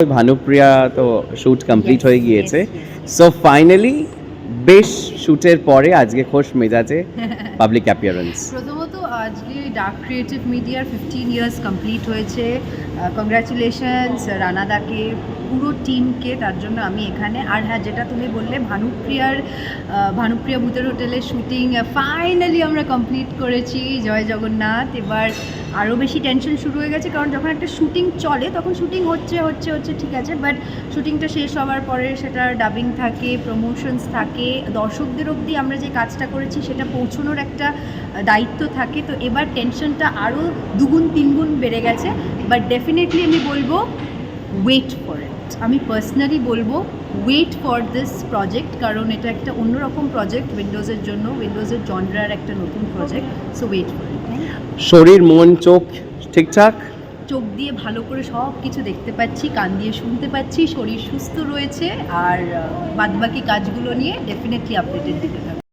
ভানুপ্রিয়া তো shoot complete হয়ে গিয়েছে। সো ফাইনালি বেশ শ্যুটের পরে আজকে খোশ মেজাজে পাবলিক অ্যাপিয়ারেন্স প্রথমত, আজকে ডাক ক্রিয়েটিভ মিডিয়ার ফিফটিন ইয়ার্স কমপ্লিট হয়েছে। কংগ্রাচুলেশনস রানাদাকে, পুরো টিমকে তার জন্য আমি এখানে। আর হ্যাঁ যেটা তুমি বললে, ভানুপ্রিয়ার ভানুপ্রিয়া ভূতের হোটেলের শুটিং ফাইনালি আমরা কমপ্লিট করেছি। জয় জগন্নাথ। এবার আরও বেশি টেনশন শুরু হয়ে গেছে, কারণ যখন একটা শুটিং চলে, তখন শুটিং হচ্ছে হচ্ছে হচ্ছে, ঠিক আছে। বাট শুটিংটা শেষ হওয়ার পরে সেটার ডাবিং থাকে প্রমোশনস থাকে। দর্শকদের অবধি আমরা যে কাজটা করেছি, সেটা পৌঁছানোর একটা দায়িত্ব থাকে। তো এবার টেনশনটা আরও দুগুণ, তিনগুণ বেড়ে গেছে। বাট ডেফিনেটলি আমি বলব ওয়েট ফর ইট আমি পার্সোনালি বলব ওয়েট ফর দিস প্রজেক্ট কারণ এটা একটা অন্যরকম প্রজেক্ট উইন্ডোজের জন্য উইন্ডোজের জনরার একটা নতুন project so wait for it শরীর মন চোখ ঠিকঠাক? চোখ দিয়ে ভালো করে সব কিছু দেখতে পাচ্ছি কান দিয়ে শুনতে পাচ্ছি শরীর সুস্থ রয়েছে আর বাদবাকি কাজগুলো নিয়ে ডেফিনেটলি আপডেটেড দিতে থাকব